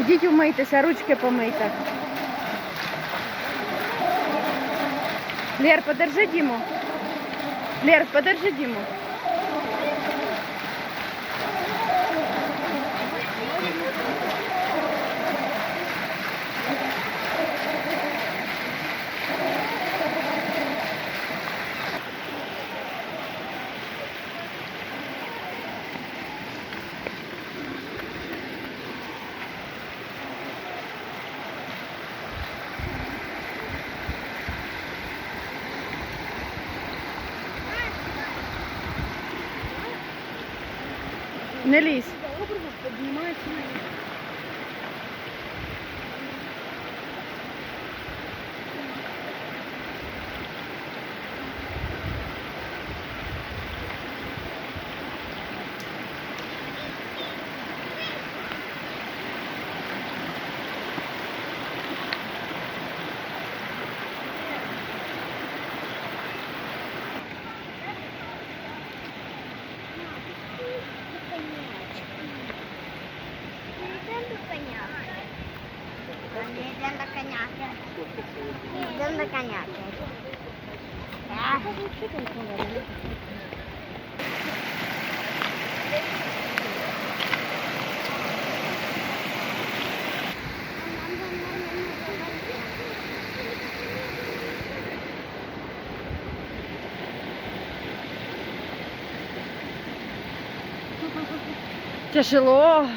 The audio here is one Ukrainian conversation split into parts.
Ідіть умийтеся, ручки помийте. Лер, подержи Діму. Лер, подержи Діму. Nelis. коняки. Йдемо до коняки. Так. Тяжело.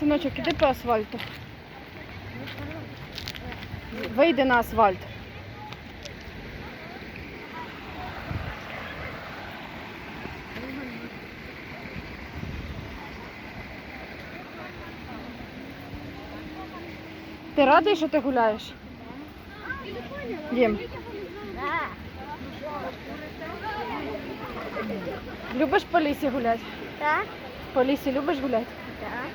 Синочок, іди по асфальту. Вийди на асфальт. Ти радий, що ти гуляєш? Дім. любиш по лісі гуляти? Так? По лісі любиш гуляти? Так.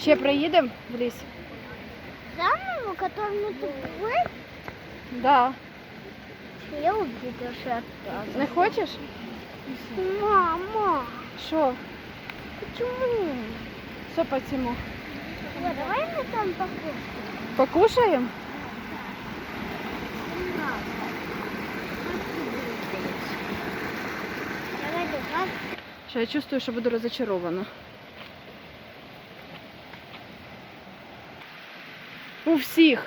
Ще приїдемо в ліс? Заново, которому ты плыл, Да. я увидел, что это. Не хочеш? Мама, Що? почему? Що по цьому? Ой, давай мы там покушаем. Покушаємо? Що я чувствую, що буду розочарована. У всіх.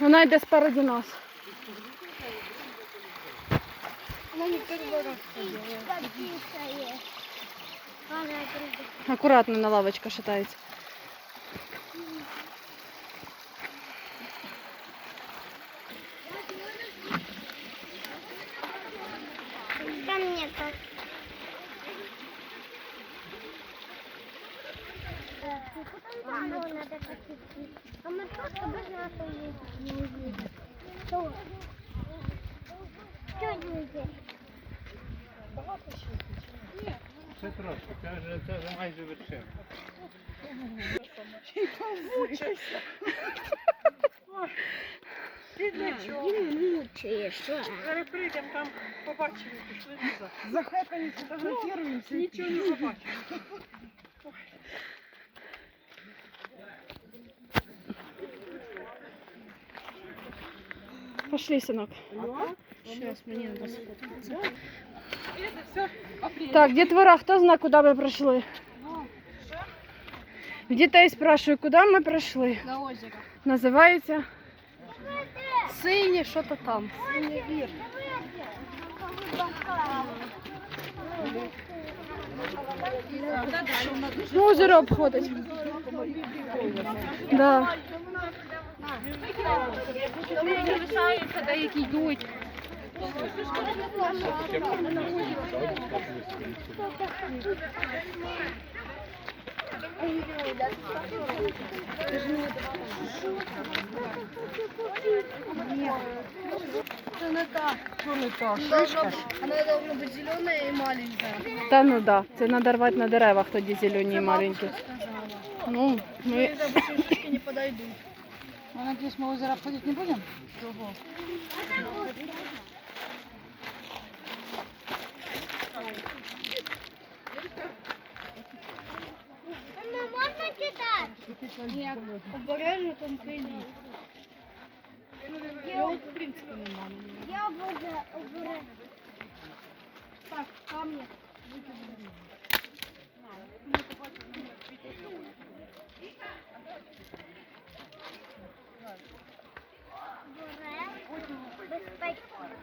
Вона йде спереді нас. Аккуратно на лавочка шатается. Там нет. А, ну, а мы просто без нас уедем. увидим. Что? Что не увидим? Ще трошки, це вже, це вже майже вершина. Ти для чого? Не мучаешься. Зараз прийдемо там, побачимо, пішли назад. Захекані фотографіруємося. Нічого не побачимо. Пошли, синок. Сейчас мені надо сфоткатися. Так, дітвора, хто знає, куди ми прийшли? В дітей спрашую, куди ми прийшли. На озеро. Називається Синє, що то там. ну, озеро обходить. Да. Залишаються, деякі йдуть. Це не так. Що не так? Шишка ж. Вона должна бути зелена і маленька. Та ну да, це треба рвати на деревах тоді зелені і маленькі. Ну, ми... Шишки не подойдут. Мы надеюсь, мы озеро обходить не будем? Мама, можна читати? Нет. Обережно там прийдіть. Я в принципі, не маю. Я буду обережна. Так, камні. Безпечно.